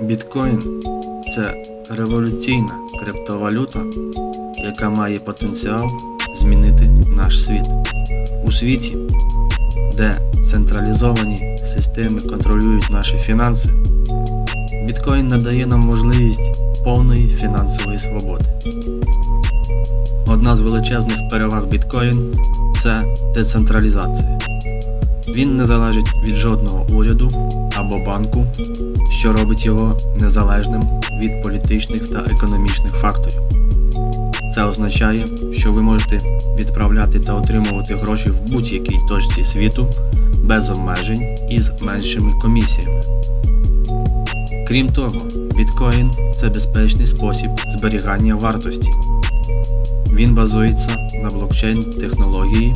Біткоін це революційна криптовалюта, яка має потенціал змінити наш світ. У світі, де централізовані системи контролюють наші фінанси, біткоін надає нам можливість повної фінансової свободи. Одна з величезних переваг біткоін це децентралізація. Він не залежить від жодного уряду або банку, що робить його незалежним від політичних та економічних факторів. Це означає, що ви можете відправляти та отримувати гроші в будь-якій точці світу без обмежень і з меншими комісіями. Крім того, біткоін це безпечний спосіб зберігання вартості. Він базується на блокчейн технології,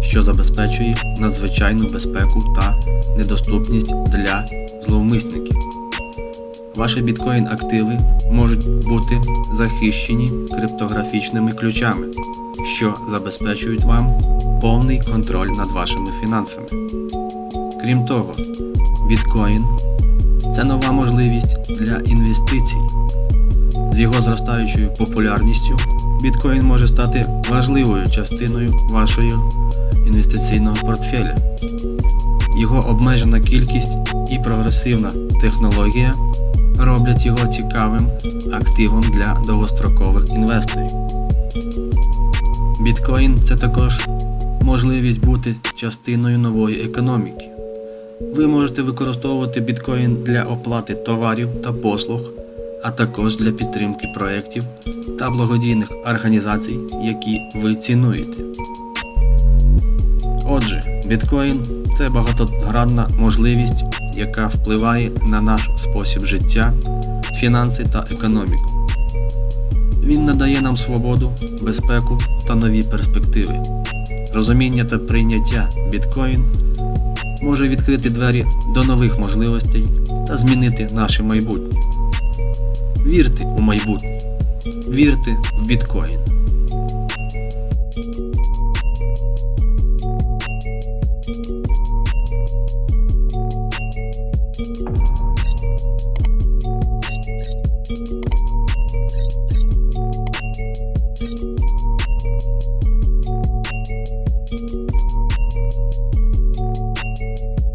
що забезпечує надзвичайну безпеку та недоступність для зловмисників. Ваші біткоін активи можуть бути захищені криптографічними ключами, що забезпечують вам повний контроль над вашими фінансами. Крім того, біткоін це нова можливість для інвестицій. З його зростаючою популярністю біткоін може стати важливою частиною вашого інвестиційного портфеля. Його обмежена кількість і прогресивна технологія роблять його цікавим активом для довгострокових інвесторів. Біткоін це також можливість бути частиною нової економіки. Ви можете використовувати біткоін для оплати товарів та послуг, а також для підтримки проєктів та благодійних організацій, які ви цінуєте. Отже, біткоін це багатогранна можливість, яка впливає на наш спосіб життя, фінанси та економіку. Він надає нам свободу, безпеку та нові перспективи. Розуміння та прийняття біткоін може відкрити двері до нових можливостей та змінити наше майбутнє. Вірте у майбутнє. Вірте в біткоін.